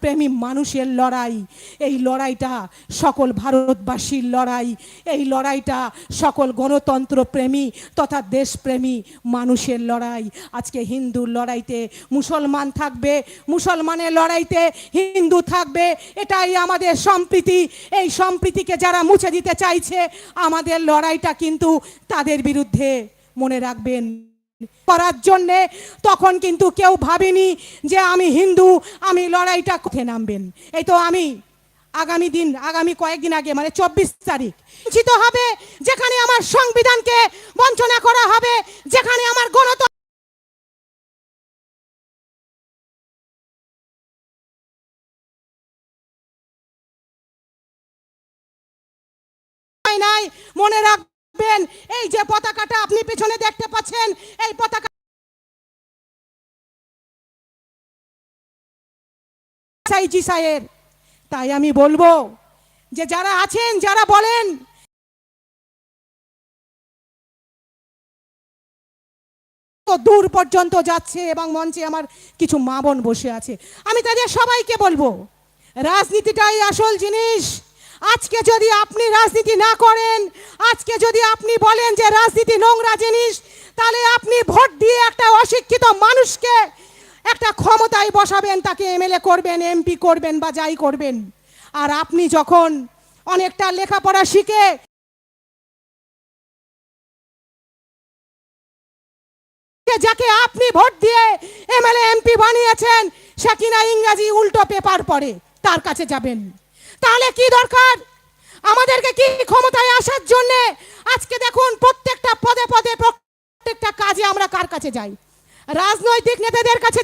প্রেমী মানুষের লড়াই। এই লড়াইটা সকল ভারতবাসীর লড়াই। এই লড়াইটা সকল গণতন্ত্র প্রেমী তথা দেশপ্রেমী মানুষের লড়াই। আজকে হিন্দুর লড়াইতে মুসলমান থাকবে, মুসলমানের লড়াইতে হিন্দু থাকবে, এটাই আমাদের সম্প্রীতি। এই সম্প্রীতিকে যারা মুছে দিতে চাইছে, আমাদের লড়াইটা কিন্তু তাদের বিরুদ্ধে। মনে রাখবেন করার জন্যে তখন কিন্তু কেউ ভাবেনি যে আমি হিন্দু, আমি লড়াইটা কোথায় নামবেন। এই তো আমি আগামী দিন, আগামী কয়েকদিন আগে মানে চব্বিশ তারিখ চিত হবে যেখানে আমার সংবিধানকে বঞ্চনা করা হবে, যেখানে আমার গণতন্ত্র মনে রাখবেন এই যে পতাকাটা আপনি পেছনে দেখতে পাচ্ছেন, এই পতাকা তাই আমি বলব যে যারা আছেন, যারা বলেন দূর পর্যন্ত যাচ্ছে এবং মঞ্চে আমার কিছু মা বোন বসে আছে। আমি তাদের সবাইকে বলব, রাজনীতিটাই আসল জিনিস। আজকে যদি আপনি রাজনীতি না করেন, আজকে যদি আপনি বলেন যে রাজনীতি নোংরা জিনিস, তাহলে আপনি ভোট দিয়ে একটা অশিক্ষিত মানুষকে একটা ক্ষমতায় বসাবেন, তাকে এমএলএ করবেন এমপি করবেন বা যাই করবেন। আর আপনি যখন অনেকটা লেখাপড়া শিখে যাকে আপনি ভোট দিয়ে এমএলএ এমপি বানিয়েছেন, সে কিনা ইংরাজি উল্টো পেপার পড়ে, তার কাছে যাবেন। তাহলে কি দরকার আমাদেরকে কি ক্ষমতায় আসার জন্য আজকে দেখুন প্রত্যেকটা পদে পদে প্রত্যেকটা কাজে আমরা কার কাছে যাই রাজনৈতিক নেতাদের কাছে।